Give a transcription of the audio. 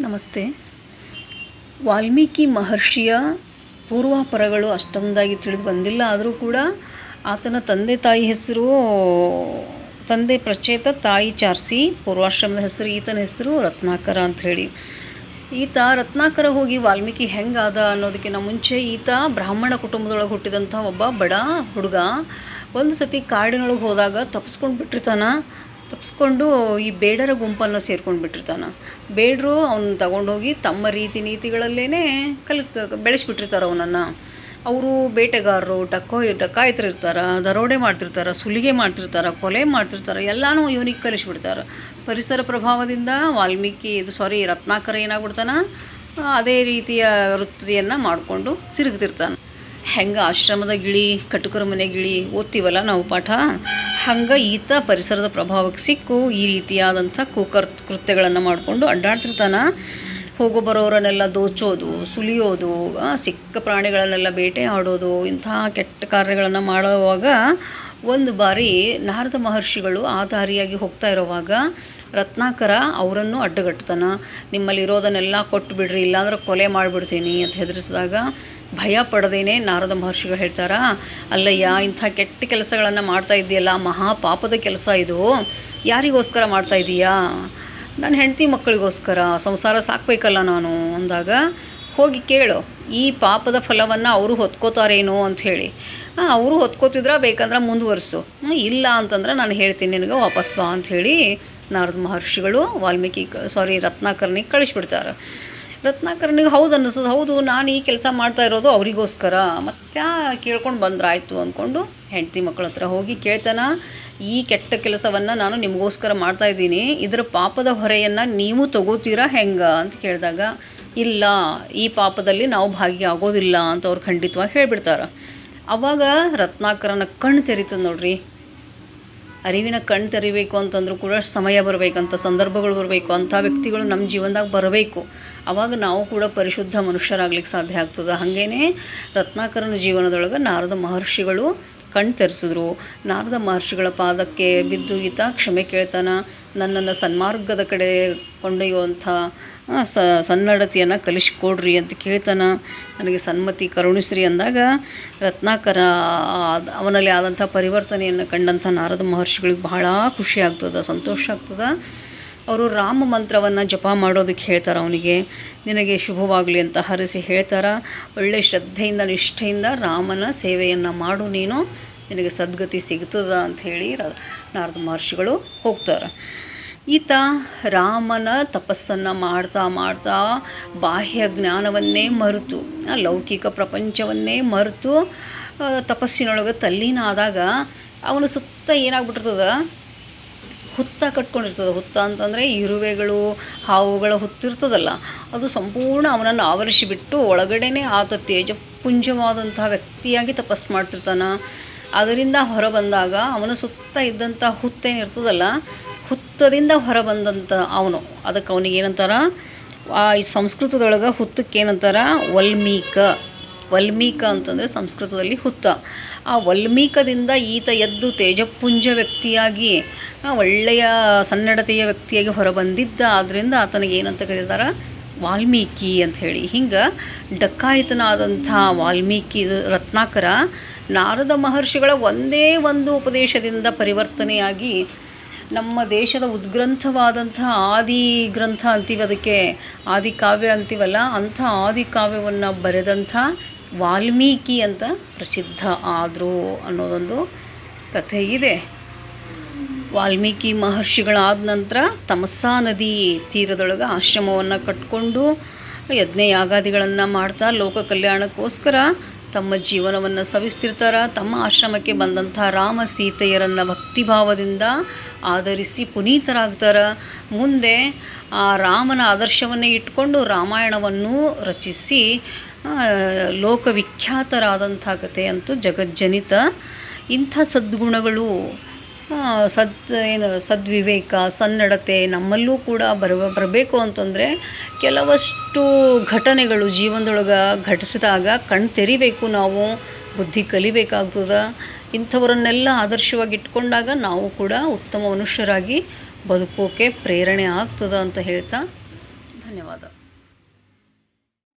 ನಮಸ್ತೆ. ವಾಲ್ಮೀಕಿ ಮಹರ್ಷಿಯ ಪೂರ್ವಾಪರಗಳು ಅಷ್ಟೊಂದಾಗಿ ತಿಳಿದು ಬಂದಿಲ್ಲ. ಆದರೂ ಕೂಡ ಆತನ ತಂದೆ ತಾಯಿ ಹೆಸರು, ತಂದೆ ಪ್ರಚೇತ ತಾಯಿ ಚಾರ್ಸಿ, ಪೂರ್ವಾಶ್ರಮದ ಹೆಸರು, ಈತನ ಹೆಸರು ರತ್ನಾಕರ ಹೇಳಿ. ಈತ ರತ್ನಾಕರ ಹೋಗಿ ವಾಲ್ಮೀಕಿ ಹೆಂಗಾದ ಅನ್ನೋದಕ್ಕಿಂತ ಮುಂಚೆ ಈತ ಬ್ರಾಹ್ಮಣ ಕುಟುಂಬದೊಳಗೆ ಹುಟ್ಟಿದಂಥ ಒಬ್ಬ ಬಡ ಹುಡುಗ. ಒಂದು ಸತಿ ಕಾಡಿನೊಳಗೆ ಹೋದಾಗ ತಪ್ಪಿಸ್ಕೊಂಡು ಬಿಟ್ಟಿರ್ತಾನ ತಪ್ಪಿಸ್ಕೊಂಡು ಈ ಬೇಡರ ಗುಂಪನ್ನು ಸೇರ್ಕೊಂಡು ಬಿಟ್ಟಿರ್ತಾನೆ ಬೇಡರು ಅವನ್ನ ತಗೊಂಡೋಗಿ ತಮ್ಮ ರೀತಿ ನೀತಿಗಳಲ್ಲೇ ಕಲ್ ಬೆಳೆಸ್ಬಿಟ್ಟಿರ್ತಾರೆ ಅವನನ್ನು. ಅವರು ಬೇಟೆಗಾರರು, ಟಕ್ಕೋ ಟಕ್ಕಾಯ್ತಿರ್ತಾರೆ ದರೋಡೆ ಮಾಡ್ತಿರ್ತಾರೆ, ಸುಲಿಗೆ ಮಾಡ್ತಿರ್ತಾರೆ, ಕೊಲೆ ಮಾಡ್ತಿರ್ತಾರೆ, ಎಲ್ಲನೂ ಇವನಿಗೆ ಕಲಿಸ್ಬಿಡ್ತಾರೆ. ಪರಿಸರ ಪ್ರಭಾವದಿಂದ ವಾಲ್ಮೀಕಿ ಇದು ಸಾರಿ ರತ್ನಾಕರ ಏನಾಗ್ಬಿಡ್ತಾನೆ? ಅದೇ ರೀತಿಯ ವೃತ್ತಿಯನ್ನು ಮಾಡಿಕೊಂಡು ತಿರುಗ್ತಿರ್ತಾನೆ. ಹೆಂಗೆ ಆಶ್ರಮದ ಗಿಳಿ, ಕಟುಕರ ಮನೆ ಗಿಳಿ ಓದ್ತೀವಲ್ಲ ನಾವು ಪಾಠ? ಹಂಗೆ ಈತ ಪರಿಸರದ ಪ್ರಭಾವಕ್ಕೆ ಸಿಕ್ಕು, ಈ ರೀತಿಯಾದಂಥ ಕುಕರ್ ಕೃತ್ಯಗಳನ್ನು ಮಾಡಿಕೊಂಡು ಅಡ್ಡಾಡ್ತಿರ್ತಾನೆ. ಹೋಗೋ ಬರೋರನ್ನೆಲ್ಲ ದೋಚೋದು, ಸುಲಿಯೋದು ಸಿಕ್ಕ ಪ್ರಾಣಿಗಳನ್ನೆಲ್ಲ ಬೇಟೆ ಆಡೋದು ಇಂಥ ಕೆಟ್ಟ ಕಾರ್ಯಗಳನ್ನು ಮಾಡುವಾಗ ಒಂದು ಬಾರಿ ನಾರದ ಮಹರ್ಷಿಗಳು ಆ ದಾರಿಯಾಗಿ ಹೋಗ್ತಾ ಇರುವಾಗ ರತ್ನಾಕರ ಅವರನ್ನು ಅಡ್ಡಗಟ್ತಾನೆ ನಿಮ್ಮಲ್ಲಿ ಇರೋದನ್ನೆಲ್ಲ ಕೊಟ್ಟು ಬಿಡ್ರಿ ಇಲ್ಲಾಂದ್ರೆ ಕೊಲೆ ಮಾಡಿಬಿಡ್ತೀನಿ ಅಂತ ಹೆದರಿಸಿದಾಗ ಭಯ ಪಡದೇನೆ ನಾರದ ಮಹರ್ಷಿಗಳು ಹೇಳ್ತಾರ, ಅಲ್ಲಯ್ಯ, ಇಂಥ ಕೆಟ್ಟ ಕೆಲಸಗಳನ್ನು ಮಾಡ್ತಾ ಇದೆಯಲ್ಲ ಮಹಾ ಪಾಪದ ಕೆಲಸ ಇದು. ಯಾರಿಗೋಸ್ಕರ ಮಾಡ್ತಾ ಇದೀಯಾ? ನನ್ನ ಹೆಂಡತಿ ಮಕ್ಕಳಿಗೋಸ್ಕರ ಸಂಸಾರ ಸಾಕಬೇಕಲ್ಲ ನಾನು ಅಂದಾಗ, ಹೋಗಿ ಕೇಳು, ಈ ಪಾಪದ ಫಲವನ್ನು ಅವರು ಹೊತ್ಕೋತಾರೇನೋ ಅಂಥೇಳಿ ಅವರು ಹೊತ್ಕೋತಿದ್ರೆ ಬೇಕಂದ್ರೆ ಮುಂದುವರಿಸು. ಇಲ್ಲ ಅಂತಂದ್ರೆ ನಾನು ಹೇಳ್ತೀನಿ ನಿನಗೆ, ವಾಪಸ್ ಬಾ ಅಂಥೇಳಿ ನಾರದ ಮಹರ್ಷಿಗಳು ವಾಲ್ಮೀಕಿ ಸಾರಿ ರತ್ನಾಕರ್ನಿಗೆ ಕಳಿಸ್ಬಿಡ್ತಾರೆ. ರತ್ನಾಕರನಿಗೆ ಹೌದು ಅನ್ನಿಸೋದು, ಹೌದು, ನಾನು ಈ ಕೆಲಸ ಮಾಡ್ತಾ ಇರೋದು ಅವರಿಗೋಸ್ಕರ. ಮತ್ತೆ ಕೇಳ್ಕೊಂಡು ಬಂದ್ರಾಯ್ತು ಅಂದ್ಕೊಂಡು ಹೆಂಡತಿ ಮಕ್ಕಳ ಹತ್ರ ಹೋಗಿ ಕೇಳ್ತಾನ, ಈ ಕೆಟ್ಟ ಕೆಲಸವನ್ನು ನಾನು ನಿಮಗೋಸ್ಕರ ಮಾಡ್ತಾ ಇದ್ದೀನಿ, ಇದರ ಪಾಪದ ಹೊರೆಯನ್ನು ನೀವು ತಗೋತೀರಾ ಹೆಂಗ? ಅಂತ ಕೇಳಿದಾಗ, ಇಲ್ಲ, ಈ ಪಾಪದಲ್ಲಿ ನಾವು ಭಾಗಿಯಾಗೋದಿಲ್ಲ ಅಂತ ಅವ್ರು ಖಂಡಿತವಾಗಿ ಹೇಳಿಬಿಡ್ತಾರೆ. ಅವಾಗ ರತ್ನಾಕರನ ಕಣ್ಣು ತೆರೀತದೆ ನೋಡ್ರಿ ಅರಿವಿನ ಕಣ್ಣು ತೆರಿಬೇಕು ಅಂತಂದ್ರೂ ಕೂಡ ಸಮಯ ಬರಬೇಕಂತ, ಸಂದರ್ಭಗಳು ಬರಬೇಕು, ಅಂಥ ವ್ಯಕ್ತಿಗಳು ನಮ್ಮ ಜೀವನದಾಗ ಬರಬೇಕು. ಆವಾಗ ನಾವು ಕೂಡ ಪರಿಶುದ್ಧ ಮನುಷ್ಯರಾಗ್ಲಿಕ್ಕೆ ಸಾಧ್ಯ ಆಗ್ತದೆ. ಹಾಗೇನೆ ರತ್ನಾಕರನ ಜೀವನದೊಳಗೆ ನಾರದ ಮಹರ್ಷಿಗಳು ಕಣ್ಣು ತೆರೆಸಿದ್ರು. ನಾರದ ಮಹರ್ಷಿಗಳ ಪಾದಕ್ಕೆ ಬಿದ್ದು ಈತ ಕ್ಷಮೆ ಕೇಳ್ತಾನ. ನನ್ನನ್ನು ಸನ್ಮಾರ್ಗದ ಕಡೆ ಕೊಂಡೊಯ್ಯುವಂಥ ಸ, ಸನ್ನಡತೆಯನ್ನು ಕಲಿಸಿಕೊಡ್ರಿ ಅಂತ ಕೇಳ್ತಾನ. ನನಗೆ ಸನ್ಮತಿ ಕರುಣಿಸ್ರಿ ಅಂದಾಗ ರತ್ನಾಕರ ಅವನಲ್ಲಿ ಆದಂಥ ಪರಿವರ್ತನೆಯನ್ನು ಕಂಡಂಥ ನಾರದ ಮಹರ್ಷಿಗಳಿಗೆ ಬಹಳ ಖುಷಿ ಆಗ್ತದೆ, ಸಂತೋಷ ಆಗ್ತದೆ. ಅವರು ರಾಮ ಮಂತ್ರವನ್ನು ಜಪ ಮಾಡೋದಕ್ಕೆ ಹೇಳ್ತಾರೆ ಅವನಿಗೆ. ನಿನಗೆ ಶುಭವಾಗಲಿ ಅಂತ ಹರಿಸಿ ಹೇಳ್ತಾರೆ. ಒಳ್ಳೆ ಶ್ರದ್ಧೆಯಿಂದ, ನಿಷ್ಠೆಯಿಂದ ರಾಮನ ಸೇವೆಯನ್ನು ಮಾಡು ನೀನು. ನಿನಗೆ ಸದ್ಗತಿ ಸಿಗ್ತದ ಅಂಥೇಳಿ ನಾರದ ಮಹರ್ಷಿಗಳು ಹೋಗ್ತಾರೆ. ಈತ ರಾಮನ ತಪಸ್ಸನ್ನು ಮಾಡ್ತಾ ಮಾಡ್ತಾ ಬಾಹ್ಯ ಜ್ಞಾನವನ್ನೇ ಮರೆತು ಲೌಕಿಕ ಪ್ರಪಂಚವನ್ನೇ ಮರೆತು ತಪಸ್ಸಿನೊಳಗೆ ತಲ್ಲೀನಾದಾಗ ಅವನು ಸುತ್ತ ಏನಾಗ್ಬಿಟ್ಟಿರ್ತದ? ಹುತ್ತ ಕಟ್ಕೊಂಡಿರ್ತದೆ. ಹುತ್ತ ಅಂತಂದರೆ ಇರುವೆಗಳು, ಹಾವುಗಳ ಹುತ್ತಿರ್ತದಲ್ಲ. ಅದು ಸಂಪೂರ್ಣ ಅವನನ್ನು ಆವರಿಸಿಬಿಟ್ಟು ಒಳಗಡೆನೇ ಆತ ತೇಜಪುಂಜವಾದಂತಹ ವ್ಯಕ್ತಿಯಾಗಿ ತಪಸ್ಸು ಮಾಡ್ತಿರ್ತಾನೆ. ಅದರಿಂದ ಹೊರಬಂದಾಗ ಅವನ ಸುತ್ತ ಇದ್ದಂಥ ಹುತ್ತೇನಿರ್ತದಲ್ಲ ಹುತ್ತದಿಂದ ಹೊರಬಂದಂಥ ಅವನು. ಅದಕ್ಕೆ ಅವನಿಗೆ ಏನಂತಾರ ಈ ಸಂಸ್ಕೃತದೊಳಗೆ ಹುತ್ತಕ್ಕೆ ಏನಂತಾರ ವಲ್ಮೀಕ. ವಲ್ಮೀಕ ಅಂತಂದರೆ ಸಂಸ್ಕೃತದಲ್ಲಿ ಹುತ್ತ. ಆ ವಲ್ಮೀಕದಿಂದ ಈತ ಎದ್ದು ತೇಜಪುಂಜ ವ್ಯಕ್ತಿಯಾಗಿ ಒಳ್ಳೆಯ ಸನ್ನಡತೆಯ ವ್ಯಕ್ತಿಯಾಗಿ ಹೊರಬಂದಿದ್ದ. ಆದ್ದರಿಂದ ಆತನಿಗೆ ಏನಂತ ಕರೀತಾರೆ? ವಾಲ್ಮೀಕಿ ಅಂತ ಹೇಳಿ. ಹಿಂಗೆ ಡಕ್ಕಾಯಿತನಾದಂಥ ವಾಲ್ಮೀಕಿ ರತ್ನಾಕರ ನಾರದ ಮಹರ್ಷಿಗಳ ಒಂದೇ ಒಂದು ಉಪದೇಶದಿಂದ ಪರಿವರ್ತನೆಯಾಗಿ ನಮ್ಮ ದೇಶದ ಉದ್ಗ್ರಂಥವಾದಂಥ ಆದಿ ಗ್ರಂಥ ಅಂತೀವಿ ಅದಕ್ಕೆ. ಆದಿಕಾವ್ಯ ಅಂತೀವಲ್ಲ, ಅಂಥ ಆದಿಕಾವ್ಯವನ್ನು ಬರೆದಂಥ ವಾಲ್ಮೀಕಿ ಅಂತ ಪ್ರಸಿದ್ಧ ಆದರು ಅನ್ನೋದೊಂದು ಕಥೆ ಇದೆ. ವಾಲ್ಮೀಕಿ ಮಹರ್ಷಿಗಳಾದ ನಂತರ ತಮಸ್ಸಾ ನದಿ ತೀರದೊಳಗೆ ಆಶ್ರಮವನ್ನು ಕಟ್ಕೊಂಡು ಯಜ್ಞ ಯಾಗಾದಿಗಳನ್ನು ಮಾಡ್ತಾ ಲೋಕ ಕಲ್ಯಾಣಕ್ಕೋಸ್ಕರ ತಮ್ಮ ಜೀವನವನ್ನು ಸವಿಸ್ತಿರ್ತಾರೆ. ತಮ್ಮ ಆಶ್ರಮಕ್ಕೆ ಬಂದಂಥ ರಾಮ ಸೀತೆಯರನ್ನು ಭಕ್ತಿಭಾವದಿಂದ ಆಧರಿಸಿ ಪುನೀತರಾಗ್ತಾರೆ. ಮುಂದೆ ಆ ರಾಮನ ಆದರ್ಶವನ್ನೇ ಇಟ್ಕೊಂಡು ರಾಮಾಯಣವನ್ನು ರಚಿಸಿ ಲೋಕವಿಖ್ಯಾತರಾದಂಥ ಕತೆ ಅಂತೂ ಜಗಜ್ಜನಿತ ಇಂಥ ಸದ್ಗುಣಗಳು ಸದ್, ಏನು, ಸದ್ವಿವೇಕ, ಸನ್ನಡತೆ ನಮ್ಮಲ್ಲೂ ಕೂಡ ಬರುವ, ಬರಬೇಕು ಅಂತಂದರೆ ಕೆಲವಷ್ಟು ಘಟನೆಗಳು ಜೀವನದೊಳಗೆ ಘಟಿಸಿದಾಗ ಕಣ್ ತೆರಿಬೇಕು ನಾವು, ಬುದ್ಧಿ ಕಲಿಬೇಕಾಗ್ತದೆ. ಇಂಥವರನ್ನೆಲ್ಲ ಆದರ್ಶವಾಗಿ ಇಟ್ಕೊಂಡಾಗ ನಾವು ಕೂಡ ಉತ್ತಮ ಮನುಷ್ಯರಾಗಿ ಬದುಕೋಕೆ ಪ್ರೇರಣೆ ಆಗ್ತದೆ ಅಂತ ಹೇಳ್ತಾ ಧನ್ಯವಾದ.